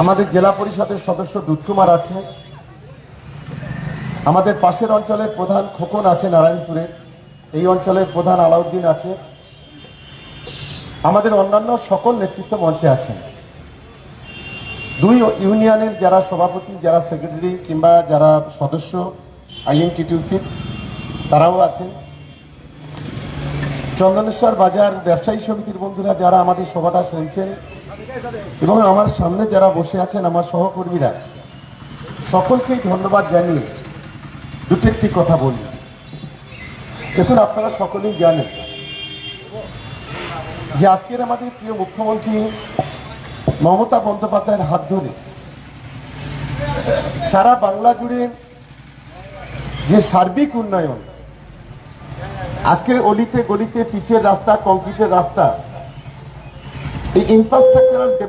আমাদের জেলা পরিষদের সদস্য দুধকুমার আছে। আমাদের পাশের অঞ্চলের প্রধান খোকন আছে নারায়ণপুরের। এই অঞ্চলের প্রধান আলাউদ্দিন আছে। আমাদের অন্যান্য সকল নেতৃত্ব মঞ্চে আছেন। দুই ইউনিয়নের যারা সভাপতি, যারা সেক্রেটারি কিংবা যারা সদস্য আইএনটিটিউসির তারাও আছেন। চন্দনেশ্বর বাজার ব্যবসায়ী সমিতির বন্ধুরা যারা আমাদের সভাটা শুনছেন এবং আমার সামনে যারা বসে আছেন, আমার সহকর্মীরা, সকলকেই ধন্যবাদ জানিয়ে দুটো একটি কথা বলি। দেখুন, আপনারা সকলেই জানেন যে আজকের আমাদের প্রিয় মুখ্যমন্ত্রী মমতা বন্দ্যোপাধ্যায়ের হাত ধরে সারা বাংলা জুড়ে যে সার্বিক উন্নয়ন, আজকের অলিতে গলিতে পিচের রাস্তা, কংক্রিটের রাস্তা এই ইনফ্রাস্ট্রাকচারাল